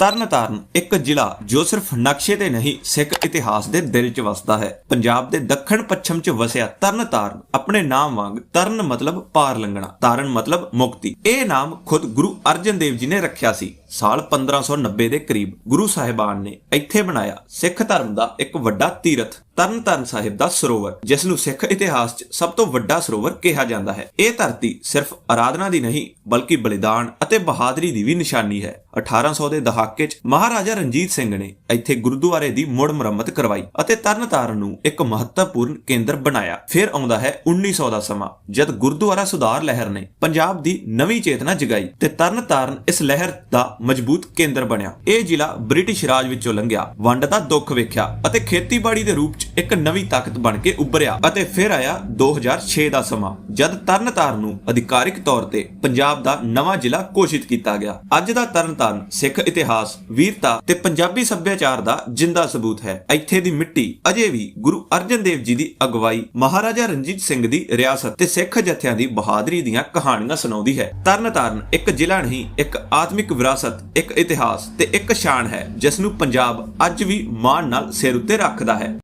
ਤਰਨਤਾਰਨ ਇੱਕ ਜ਼ਿਲ੍ਹਾ ਜੋ ਸਿਰਫ ਨਕਸ਼ੇ ਤੇ ਨਹੀਂ, ਸਿੱਖ ਇਤਿਹਾਸ ਦੇ ਦਿਲ 'ਚ ਵਸਦਾ ਹੈ। ਪੰਜਾਬ ਦੇ ਦੱਖਣ ਪੱਛਮ 'ਚ ਵਸਿਆ ਤਰਨਤਾਰਨ ਆਪਣੇ ਨਾਮ ਵਾਂਗ ਤਰਨ ਮਤਲਬ ਪਾਰ ਲੰਘਣਾ, ਤਾਰਨ ਮਤਲਬ ਮੁਕਤੀ। ਇਹ ਨਾਮ ਖੁਦ ਗੁਰੂ ਅਰਜਨ ਦੇਵ ਜੀ ਨੇ ਰੱਖਿਆ ਸੀ। ਸਾਲ 1590 ਦੇ ਕਰੀਬ ਗੁਰੂ ਸਾਹਿਬਾਨ ਨੇ ਇੱਥੇ ਬਣਾਇਆ ਸਿੱਖ ਧਰਮ ਦਾ ਇੱਕ ਵੱਡਾ ਤੀਰਥ। ਤਰਨਤਾਰਨ ਸਾਹਿਬ ਦਾ ਸਰੋਵਰ, ਜਿਸ ਨੂੰ ਸਿੱਖ ਇਤਿਹਾਸ 'ਚ ਸਭ ਤੋਂ ਵੱਡਾ ਸਰੋਵਰ ਕਿਹਾ ਜਾਂਦਾ ਹੈ। ਇਹ ਧਰਤੀ ਸਿਰਫ ਆਰਾਧਨਾ ਦੀ ਨਹੀਂ, ਬਲਕਿ ਬਲੀਦਾਨ ਅਤੇ ਬਹਾਦਰੀ ਦੀ ਵੀ ਨਿਸ਼ਾਨੀ ਹੈ। 1800 ਦੇ ਦਹਾਕੇ 'ਚ ਮਹਾਰਾਜਾ ਰਣਜੀਤ ਸਿੰਘ ਨੇ ਇੱਥੇ ਗੁਰਦੁਆਰੇ ਦੀ ਮੁੜ ਮੁਰੰਮਤ ਕਰਵਾਈ ਅਤੇ ਤਰਨਤਾਰਨ ਨੂੰ ਇੱਕ ਮਹੱਤਵਪੂਰਨ ਕੇਂਦਰ ਬਣਾਇਆ। ਫਿਰ ਆਉਂਦਾ ਹੈ 1900 ਦਾ ਸਮਾਂ, ਜਦ ਗੁਰਦੁਆਰਾ ਸੁਧਾਰ ਲਹਿਰ ਨੇ ਪੰਜਾਬ ਦੀ ਨਵੀਂ ਚੇਤਨਾ ਜਗਾਈ ਤੇ ਤਰਨਤਾਰਨ ਇਸ ਲਹਿਰ ਦਾ ਮਜ਼ਬੂਤ ਕੇਂਦਰ ਬਣਿਆ। ਇਹ ਜ਼ਿਲ੍ਹਾ ਬ੍ਰਿਟਿਸ਼ ਰਾਜ ਵਿੱਚੋਂ ਲੰਘਿਆ, ਵੰਡ ਦਾ ਦੁੱਖ ਵੇਖਿਆ ਅਤੇ ਖੇਤੀਬਾੜੀ ਦੇ ਰੂਪ 'ਚ ਇੱਕ ਨਵੀਂ ਤਾਕਤ ਬਣ ਕੇ ਉੱਭਰਿਆ ਅਤੇ ਫਿਰ ਆਇਆ 2006 ਦਾ ਸਮਾਂ, ਜਦ ਤਰਨਤਾਰਨ ਨੂੰ ਅਧਿਕਾਰਿਕ ਤੌਰ ਤੇ ਪੰਜਾਬ ਦਾ ਨਵਾਂ ਜ਼ਿਲ੍ਹਾ ਘੋਸ਼ਿਤ ਕੀਤਾ ਗਿਆ। ਅੱਜ ਦਾ ਤਰਨਤਾਰਨ ਸਿੱਖ ਇਤਿਹਾਸ, ਵੀਰਤਾ ਤੇ ਪੰਜਾਬੀ ਸੱਭਿਆਚਾਰ ਦਾ ਜਿੰਦਾ ਸਬੂਤ ਹੈ। ਇੱਥੇ ਦੀ ਮਿੱਟੀ ਅਜੇ ਵੀ ਗੁਰੂ ਅਰਜਨ ਦੇਵ ਜੀ ਦੀ ਅਗਵਾਈ, ਮਹਾਰਾਜਾ ਰਣਜੀਤ ਸਿੰਘ ਦੀ ਰਿਆਸਤ ਤੇ ਸਿੱਖ ਜਥਿਆਂ ਦੀ ਬਹਾਦਰੀ ਦੀਆਂ ਕਹਾਣੀਆਂ ਸੁਣਾਉਂਦੀ ਹੈ। ਤਰਨਤਾਰਨ ਇੱਕ ਜ਼ਿਲ੍ਹਾ ਨਹੀਂ, ਇੱਕ ਆਤਮਿਕ ਵਿਰਾਸਤ, ਇੱਕ ਇਤਿਹਾਸ ਤੇ ਇੱਕ ਸ਼ਾਨ ਹੈ, ਜਿਸ ਨੂੰ ਪੰਜਾਬ ਅੱਜ ਵੀ ਮਾਣ ਨਾਲ ਸਿਰ ਉੱਤੇ ਰੱਖਦਾ ਹੈ।